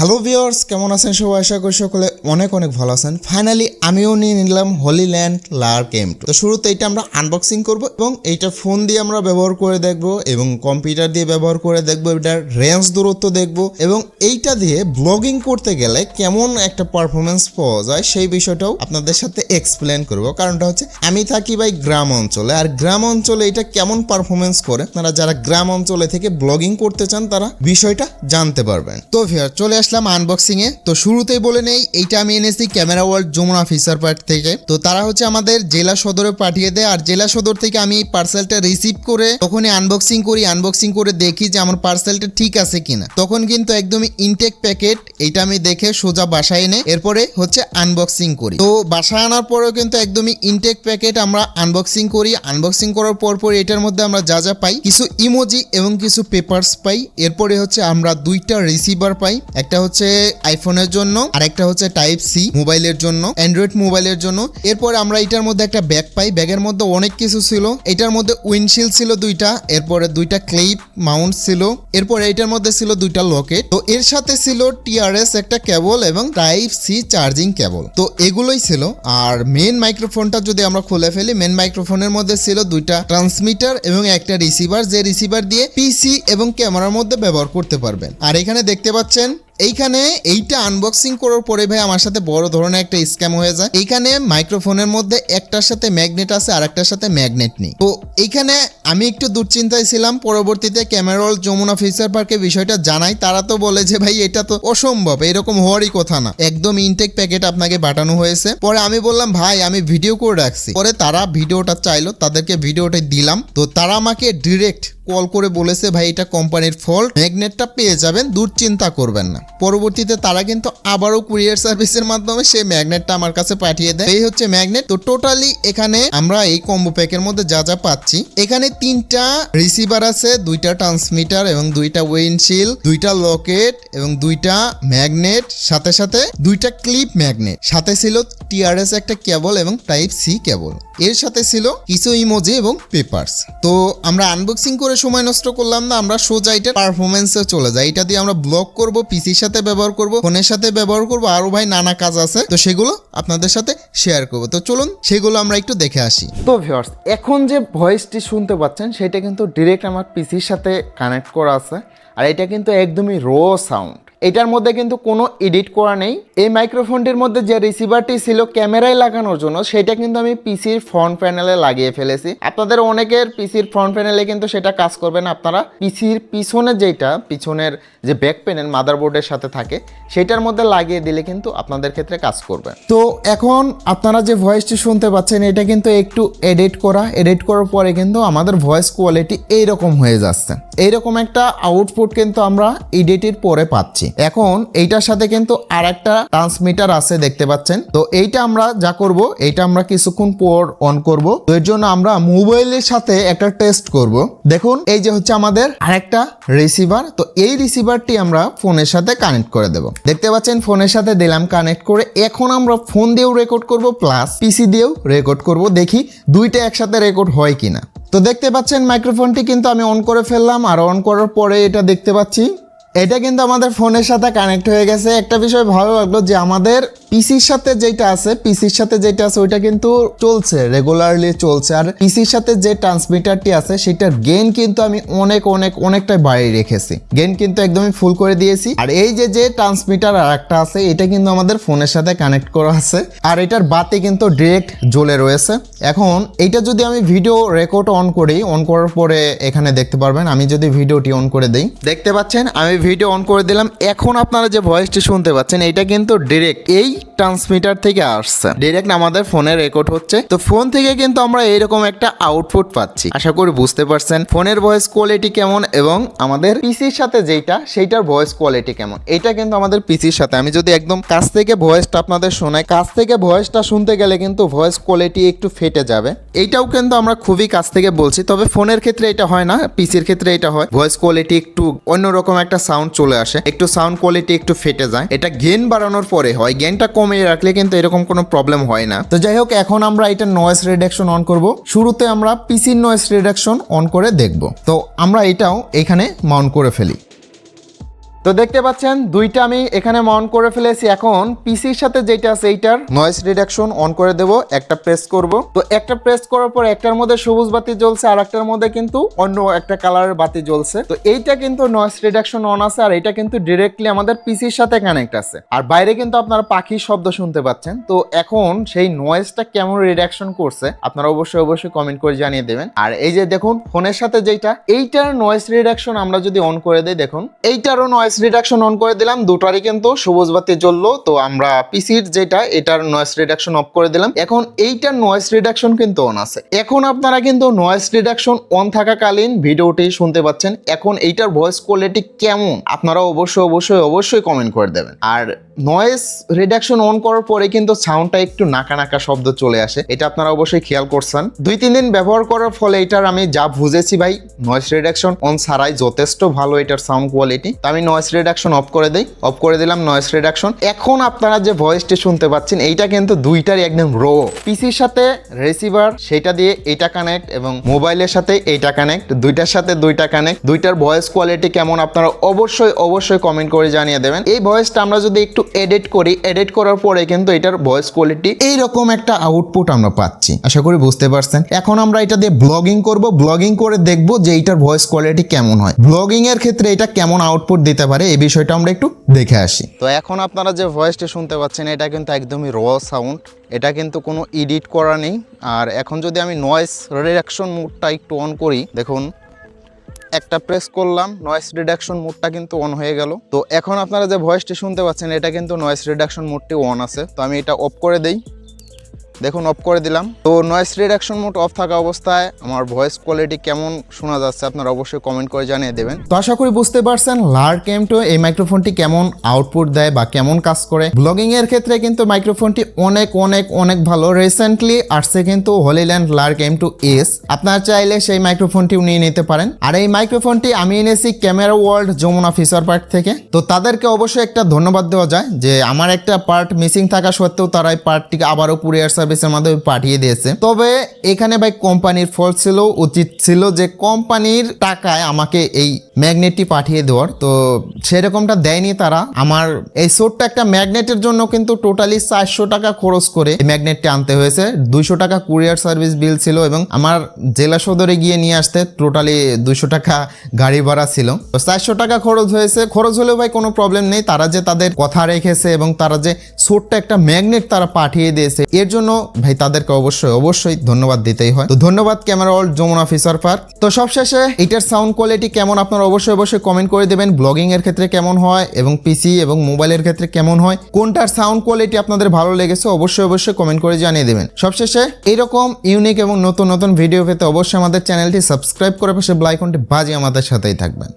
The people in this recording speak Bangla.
হ্যালো ভিওর্স কেমন আছেন সবাই? আশা করি সকলে অনেক অনেক ভালো আছেন। ফাইনালি আমিও নিয়ে নিলাম হোলি ল্যান্ড লার্ক এম তো শুরুতে এটা আমরা আনবক্সিং করব এবং এইটা ফোন দিয়ে আমরা ব্যবহার করে দেখব এবং কম্পিউটার দিয়ে ব্যবহার করে দেখব, এটার রেঞ্জ দূরত্ব দেখব এবং এইটা দিয়ে ব্লগিং করতে গেলে কেমন একটা পারফরমেন্স পাওয়া যায় সেই বিষয়টাও আপনাদের সাথে এক্সপ্লেন করব। কারণটা হচ্ছে, আমি থাকি ভাই গ্রাম অঞ্চলে। আর গ্রাম অঞ্চলে এটা কেমন পারফরমেন্স করে? আপনারা যারা গ্রাম অঞ্চলে থেকে ব্লগিং করতে চান, তারা বিষয়টা জানতে পারবেন। তো ভিয়ার চলে আসলাম আনবক্সিং এ তো শুরুতেই বলে নেই, এইটা আমি এনেছি camera world Jamuna future park থেকে। তো তারা হচ্ছে আমাদের জেলা সদরে পাঠিয়ে দেয়, আর জেলা সদর থেকে আমি পার্সেলটা রিসিভ করে তখনই আনবক্সিং করি আনবক্সিং করে দেখি যে আমার পার্সেলটা ঠিক আছে কিনা। তখন কিন্তু একদমই ইনটেক প্যাকেট এইটা আমি দেখে সোজা বাসায় এনে এরপরে হচ্ছে আনবক্সিং করি। তো বাসায় আনার পরেও কিন্তু একদমই ইনটেক প্যাকেট আমরা আনবক্সিং করি। আনবক্সিং করার পর পর এটার মধ্যে আমরা যা যা পাই, কিছু ইমোজি এবং কিছু পেপারস পাই। এরপরে হচ্ছে আমরা দুইটা রিসিভার পাই, একটা হচ্ছে আইফোনের জন্য আর একটা হচ্ছে টাইপ সি মোবাইলের জন্য অ্যান্ড্রয়েড মোবাইলের জন্য। এরপর আমরা এটার মধ্যে একটা ব্যাগ পাই। ব্যাগের মধ্যে অনেক কিছু ছিল। এটার মধ্যে উইন্ডশিল্ড ছিল দুইটা, এরপরে দুইটা ক্লিপ মাউন্ট ছিল। এরপর এটার মধ্যে ছিল দুইটা লকেট তো এর সাথে ছিল টিআরএস একটা কেবল এবং টাইপ সি চার্জিং কেবল তো এগুলোই ছিল। আর মেন মাইক্রোফোনটা যদি আমরা খুলে ফেলি মেন মাইক্রোফোনের মধ্যে ছিল দুইটা ট্রান্সমিটার এবং একটা রিসিভার যে রিসিভার দিয়ে পিসি এবং ক্যামেরার মধ্যে ব্যবহার করতে পারবেন। আর এখানে দেখতে পাচ্ছেন এইখানে এইটা আনবক্সিং করার পরে ভাই আমার সাথে বড় ধরনের একটা স্ক্যাম হয়ে যায়। এইখানে মাইক্রোফোনের মধ্যে একটার সাথে ম্যাগনেট আছে আর একটার সাথে ম্যাগনেট নেই। তো এইখানে আমি একটু দুশ্চিন্তায় ছিলাম, পরবর্তীতে ক্যামেরল যমুনা ফিচার পার্কে বিষয়টা জানাই। তারা তো বলে যে, ভাই, এটা তো অসম্ভব, এরকম হওয়ারই কথা না। একদম ইনটেক প্যাকেট আপনাকে পাঠানো হয়েছে। পরে আমি বললাম, ভাই, আমি ভিডিও করে রাখছি। পরে তারা ভিডিওটা চাইলো, তাদেরকে ভিডিওটা দিলাম। তো তারা আমাকে ডিরেক্ট কল করে বলেছে, ভাই, এটা কোম্পানির ফল্ট ম্যাগনেটটা পেয়ে যাবেন, দুশ্চিন্তা করবেন না। পরবর্তীতে তারা কিন্তু আবারও কুরিয়ার সার্ভিসের মাধ্যমে সেই ম্যাগনেটটা আমার কাছে পাঠিয়ে দেয়। এই হচ্ছে ম্যাগনেট তো টোটালি এখানে আমরা এই কম্বো প্যাকের মধ্যে যা যা পাচ্ছি, এখানে তিনটা রিসিভার আছে, দুইটা ট্রান্সমিটার এবং দুইটা উইন্ডশিল দুইটা লকেট এবং দুইটা ম্যাগনেট সাথে সাথে দুইটা ক্লিপ ম্যাগনেট সাথে ছিল টিআরএস একটা কেবল এবং টাইপ সি কেবল এর সাথে ছিল কিছু ইমোজি এবং পেপারস তো আমরা আনবক্সিং করে সময় নষ্ট করলাম না, আমরা সোজা এটার পারফরমেন্সে চলে যাই। এটা দিয়ে আমরা ব্লগ করব পিসির সাথে ব্যবহার করব ফোনের সাথে ব্যবহার করব, আরও ভাই নানা কাজ আছে। তো সেগুলো আপনাদের সাথে শেয়ার করব। তো চলুন, সেগুলো আমরা একটু দেখে আসি। তো ভিউয়ার্স এখন যে ভয়েসটি শুনতে পাচ্ছেন, সেটা কিন্তু ডিরেক্ট আমার পিসির সাথে কানেক্ট করা আছে। আর এটা কিন্তু একদমই রো সাউন্ড এটার মধ্যে কিন্তু কোনো এডিট করা নেই। এই মাইক্রোফোনটির মধ্যে যে রিসিভারটি ছিল ক্যামেরায় লাগানোর জন্য, সেটা কিন্তু আমি পিসির ফ্রন্ট প্যানেলে লাগিয়ে ফেলেছি। আপনাদের অনেকের পিসির ফ্রন্ট প্যানেলে কিন্তু সেটা কাজ করবে না। আপনারা পিসির পিছনে যেটা, পিছনের যে ব্যাক প্যানেল মাদারবোর্ডের সাথে থাকে, সেটার মধ্যে লাগিয়ে দিলে কিন্তু আপনাদের ক্ষেত্রে কাজ করবে। তো এখন আপনারা যে ভয়েসটি শুনতে পাচ্ছেন, এটা কিন্তু একটু এডিট করা। এডিট করার পরে কিন্তু আমাদের ভয়েস কোয়ালিটি এইরকম হয়ে যাচ্ছে। এইরকম একটা আউটপুট কিন্তু আমরা এডিটের পরে পাচ্ছি। এখন এইটার সাথে কিন্তু আর একটা ট্রান্সমিটার আছে দেখতে পাচ্ছেন। তো এইটা আমরা যা করব, এইটা আমরা কিছুক্ষণ পর অন করব। তো এর জন্য আমরা মোবাইলের সাথে একটা টেস্ট করব। দেখুন, এই যে হচ্ছে আমাদের আরেকটা রিসিভার তো এই রিসিভারটি আমরা ফোনের সাথে কানেক্ট করে দেব। দেখতে পাচ্ছেন ফোনের সাথে দিলাম কানেক্ট করে এখন আমরা ফোন দিয়েও রেকর্ড করব প্লাস পিসি দিয়েও রেকর্ড করব। দেখি দুইটা একসাথে রেকর্ড হয় কিনা। তো দেখতে পাচ্ছেন মাইক্রোফোনটি কিন্তু আমি অন করে ফেললাম। আর অন করার পরে এটা দেখতে পাচ্ছি এটা কিন্তু আমাদের ফোনের সাথে কানেক্ট হয়ে গেছে। একটা বিষয় ভালো লাগল যে আমাদের পিসির সাথে যেটা আছে, পিসির সাথে যেটা আছে, ওইটা কিন্তু চলছে রেগুলারলি চলছে। আর পিসির সাথে যে ট্রান্সমিটারটি আছে, সেটার গেন কিন্তু আমি অনেক অনেক, অনেকটাই বাড়িয়ে রেখেছি। গেন কিন্তু একদমই ফুল করে দিয়েছি। আর এই যে যে ট্রান্সমিটার আর একটা আছে, এটা কিন্তু আমাদের ফোনের সাথে কানেক্ট করা আছে। আর এটার বাতি কিন্তু ডিরেক্ট জ্বলে রয়েছে। এখন এইটা যদি আমি ভিডিও রেকর্ড অন করি অন করার পরে এখানে দেখতে পারবেন, আমি যদি ভিডিওটি অন করে দিই। দেখতে পাচ্ছেন, আমি ভিডিও অন করে দিলাম। এখন আপনারা যে ভয়েসটি শুনতে পাচ্ছেন, এটা কিন্তু ডিরেক্ট এই ট্রান্সমিটার থেকে আসছে। ডিরেক্ট আমাদের ফোনে রেকর্ড হচ্ছে। তো ফোন থেকে কিন্তু আমরা এরকম একটা আউটপুট পাচ্ছি। আশা করি বুঝতে পারছেন ফোনের ভয়েস কোয়ালিটি কেমন এবং আমাদের পিসির সাথে যেটা সেইটার ভয়েস কোয়ালিটি কেমন। এটা কিন্তু আমাদের পিসির সাথে। আমি যদি একদম কাছ থেকে ভয়েসটা আপনাদের শোনাই, কাছ থেকে ভয়েসটা শুনতে গেলে কিন্তু ভয়েস কোয়ালিটি একটু ফেটে যাবে। এইটাও কিন্তু আমরা খুবই কাছ থেকে বলছি, তবে ফোনের ক্ষেত্রে এটা হয় না পিসির ক্ষেত্রে এটা হয়। ভয়েস কোয়ালিটি একটু অন্যরকম একটা সাউন্ড চলে আসে। একটু সাউন্ড কোয়ালিটি একটু ফেটে যায়। এটা গেন বাড়ানোর পরে হয়। গেনটা কমিয়ে রাখলে কিন্তু এরকম কোনো প্রবলেম হয় না। তো যাই হোক, এখন আমরা এটা নয়েস রিডাকশন অন করব। শুরুতে আমরা পিসির নয়েস রিডাকশন অন করে দেখব। তো আমরা এটাও এখানে মাউন্ট করে ফেলি। তো দেখতে পাচ্ছেন, দুইটা আমি এখানে অন করে ফেলেছি। এখন পিসির সাথে যেটা আছে, এইটার নয়েজ রিডাকশন অন করে দেব। একটা প্রেস করব। তো একটা প্রেস করার পর একটার মধ্যে সবুজ বাতি জ্বলছে আর একটার মধ্যে কিন্তু অন্য একটা কালারের বাতি জ্বলছে। তো এইটা কিন্তু নয়েজ রিডাকশন অন আছে, আর এটা কিন্তু ডিরেক্টলি আমাদের পিসির সাথে কানেক্ট আছে। আর বাইরে কিন্তু আপনারা পাখির শব্দ শুনতে পাচ্ছেন। তো এখন সেই নয়েজটা কেমন রিডাকশন করছে, আপনারা অবশ্যই অবশ্যই কমেন্ট করে জানিয়ে দেবেন। আর এই যে দেখুন ফোনের সাথে যেটা, এইটার নয়েজ রিডাকশন আমরা যদি অন করে দিই, দেখুন, এইটারও নয়েজ রিডাকশন অন করে দিলাম। দুটারই কিন্তু সবুজ বাতি জ্বললো তো আমরা পিসির যেটা, এটার নয়েস রিডাকশন অফ করে দিলাম। এখন এইটার নয়েস রিডাকশন কিন্তু অন আছে। এখন আপনারা কিন্তু নয়েস রিডাকশন অন থাকাকালীন ভিডিওটি শুনতে পাচ্ছেন। এখন এইটার ভয়েস কোয়ালিটি কেমন? আপনারা অবশ্যই অবশ্যই অবশ্যই কমেন্ট করে দেবেন। আর নয়েজ রিডাকশন অন করার পরে কিন্তু সাউন্ডটা একটু নাকা নাকা শব্দ চলে আসে। এটা আপনারা অবশ্যই খেয়াল করছেন। দুই, তিন দিন ব্যবহার করার ফলে এটার আমি যা বুঝেছি ভাই নয়েজ রিডাকশন অন ছাড়াই যথেষ্ট ভালো এটার সাউন্ড কোয়ালিটি তো আমি নয়েজ রিডাকশন অফ করে দিই অফ করে দিলাম নয়েজ রিডাকশন এখন আপনারা যে ভয়েসটি শুনতে পাচ্ছেন, এইটা কিন্তু দুইটারই একদম রো পিসির সাথে রিসিভার সেটা দিয়ে এটা কানেক্ট এবং মোবাইলের সাথে এইটা কানেক্ট দুইটার সাথে দুইটা কানেক্ট দুইটার ভয়েস কোয়ালিটি কেমন আপনারা অবশ্যই অবশ্যই কমেন্ট করে জানিয়ে দেবেন। এই ভয়েসটা আমরা যদি একটু এডিট করি এডিট করার পরে কিন্তু এটার ভয়েস কোয়ালিটি এইরকম একটা আউটপুট আমরা পাচ্ছি। আশা করি বুঝতে পারছেন। এখন আমরা এটা দিয়ে ব্লগিং করব। ব্লগিং করে দেখব যে এইটার ভয়েস কোয়ালিটি কেমন হয়। ব্লগিং এর ক্ষেত্রে এটা কেমন আউটপুট দিতে পারে এই বিষয়টা আমরা একটু দেখে আসি। তো এখন আপনারা যে ভয়েসটা শুনতে পাচ্ছেন, এটা কিন্তু একদমই র সাউন্ড এটা কিন্তু কোনো এডিট করা নেই। আর এখন যদি আমি নয়েস রিডাকশন মোডটা একটু অন করি, দেখুন একটা প্রেস করলাম নয়েস রিডাকশন মোডটা কিন্তু অন হয়ে গেল। তো এখন আপনারা যে ভয়েসটি শুনতে পাচ্ছেন, এটা কিন্তু নয়েস রিডাকশন মোডটি অন আছে। তো আমি এটা অফ করে দেই। দেখুন অফ করে দিলাম। তো নয়েস রিডাকশন মোড অফ থাকা অবস্থায় আমার ভয়েস কোয়ালিটি কেমন শোনা যাচ্ছে আপনারা অবশ্যই কমেন্ট করে জানিয়ে দেবেন। তো আশা করি বুঝতে পারছেন লার্ক এম টু এই মাইক্রোফোনটি কেমন আউটপুট দেয় বা কেমন কাজ করে। ব্লগিং এর ক্ষেত্রে কিন্তু মাইক্রোফোনটি অনেক অনেক অনেক ভালো। রিসেন্টলি আসছে কিন্তু Hollyland Lark M two S আপনারা চাইলে সেই মাইক্রোফোনটিও নিয়ে নিতে পারেন। আর এই মাইক্রোফোনটি আমি এনেছি camera world Jamuna future part থেকে। তো তাদেরকে অবশ্যই একটা ধন্যবাদ দেওয়া যায় যে আমার একটা পার্ট মিসিং থাকা সত্ত্বেও তারা এই পার্টটিকে আবারও কুরিয়ার সার্ভিসের মাধ্যমে পাঠিয়ে দিয়েছে। তবে এখানে ভাই কোম্পানির ফল্ট ছিল, উচিত ছিল যে কোম্পানির টাকায় আমাকে এই ম্যাগনেটটি পাঠিয়ে দেওয়ার। তো সেরকমটা দেয়নি তারা। আমার এই ছোট্ট একটা ম্যাগনেটের জন্য কিন্তু টোটালি চারশো টাকা খরচ করে ম্যাগনেটটি আনতে হয়েছে। দুইশো টাকা কুরিয়ার সার্ভিস বিল ছিল এবং আমার জেলা সদরে গিয়ে নিয়ে আসতে টোটালি দুইশো টাকা গাড়ি ভাড়া ছিল। তো চারশো টাকা খরচ হয়েছে। খরচ হলেও ভাই কোনো প্রবলেম নেই। তারা যে তাদের কথা রেখেছে এবং তারা যে ছোট্ট একটা ম্যাগনেট তারা পাঠিয়ে দিয়েছে, এর জন্য ভাই, তাদেরকে অবশ্যই অবশ্যই ধন্যবাদ দিতেই হয়। তো ধন্যবাদ camera world Jamuna future park. তো সবশেষে, এটার সাউন্ড কোয়ালিটি কেমন আপনারা অবশ্যই অবশ্যই কমেন্ট করে দেবেন। ব্লগিং এর ক্ষেত্রে কেমন হয় এবং পিসি এবং মোবাইলের ক্ষেত্রে কেমন হয়? কোনটার সাউন্ড কোয়ালিটি আপনাদের ভালো লেগেছে অবশ্যই অবশ্যই কমেন্ট করে জানিয়ে দেবেন। সবশেষে এইরকম ইউনিক এবং নতুন নতুন ভিডিও পেতে অবশ্যই আমাদের চ্যানেলটি সাবস্ক্রাইব করে পাশে ব্লাইকনটি বাজিয়ে আমাদের সাথেই থাকবেন।